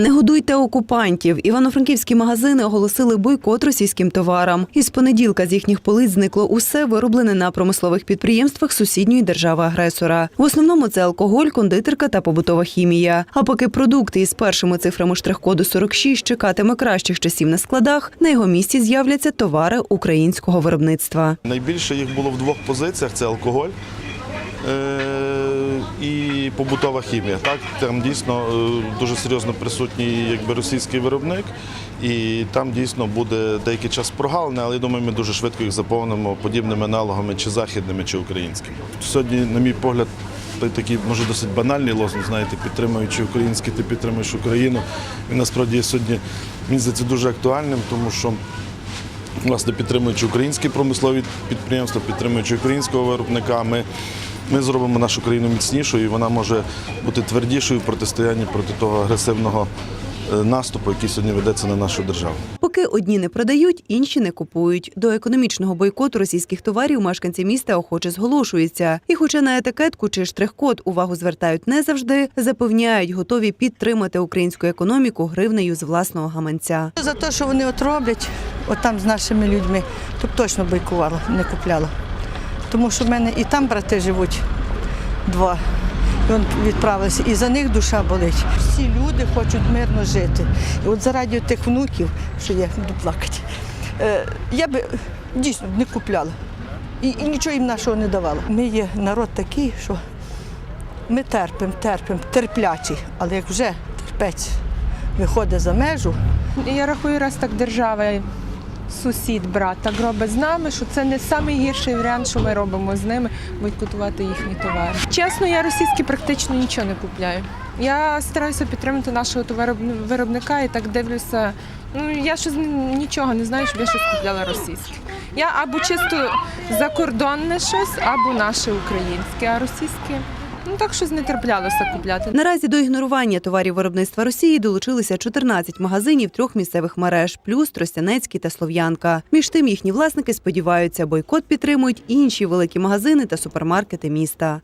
Не годуйте окупантів. Івано-франківські магазини оголосили бойкот російським товарам. Із понеділка з їхніх полиць зникло усе вироблене на промислових підприємствах сусідньої держави-агресора. В основному це алкоголь, кондитерка та побутова хімія. А поки продукти із першими цифрами штрих-коду 46 чекатиме кращих часів на складах, на його місці з'являться товари українського виробництва. Найбільше їх було в двох позиціях: це алкоголь е- і побутова хімія. Так, там дійсно е, дуже серйозно присутній якби, російський виробник, і там дійсно буде деякий час прогалини, але я думаю, ми дуже швидко їх заповнимо подібними аналогами чи західними, чи українськими. Сьогодні, на мій погляд, такий може досить банальний лозунг, знаєте, підтримуючи українське, ти підтримуєш Україну. Він насправді є сьогодні мені здається, дуже актуальним, тому що власне підтримуючи українські промислові підприємства, підтримуючи українського виробника, ми, ми зробимо нашу країну міцнішою і вона може бути твердішою в протистоянні проти того агресивного е, наступу, який сьогодні ведеться на нашу державу. Поки одні не продають, інші не купують. До економічного бойкоту російських товарів мешканці міста охоче зголошуються. І, хоча на етикетку чи штрих-код увагу звертають не завжди, запевняють, готові підтримати українську економіку гривнею з власного гаманця. За те, що вони от роблять, от там з нашими людьми, то б точно бойкувала, не купляла. Тому що в мене і там брати живуть два. І он відправилися, і за них душа болить. Всі люди хочуть мирно жити. І от заради тих внуків, що я буду плакати, е, я би дійсно не купляла. І, і нічого їм нашого не давала. Ми є народ такий, що ми терпимо, терпимо, терплячі, але як вже терпець виходить за межу, Я рахую, раз так держава, сусід, брат так робить з нами, що це не найгірший варіант, що ми робимо з ними, бойкотувати їхні товари. Чесно, я російські практично нічого не купляю. Я стараюся підтримати нашого товаровиробника і так дивлюся. Ну я щось нічого не знаю, щоб я щось купляла російське. Я або чисто закордонне щось, або наше українське, а російське. Ну так щось не терплялося купляти. Наразі до ігнорування товарів виробництва Росії долучилися 14 магазинів трьох місцевих мереж, плюс Тростянецький та Слов'янка. Між тим їхні власники сподіваються, бойкот підтримують інші великі магазини та супермаркети міста.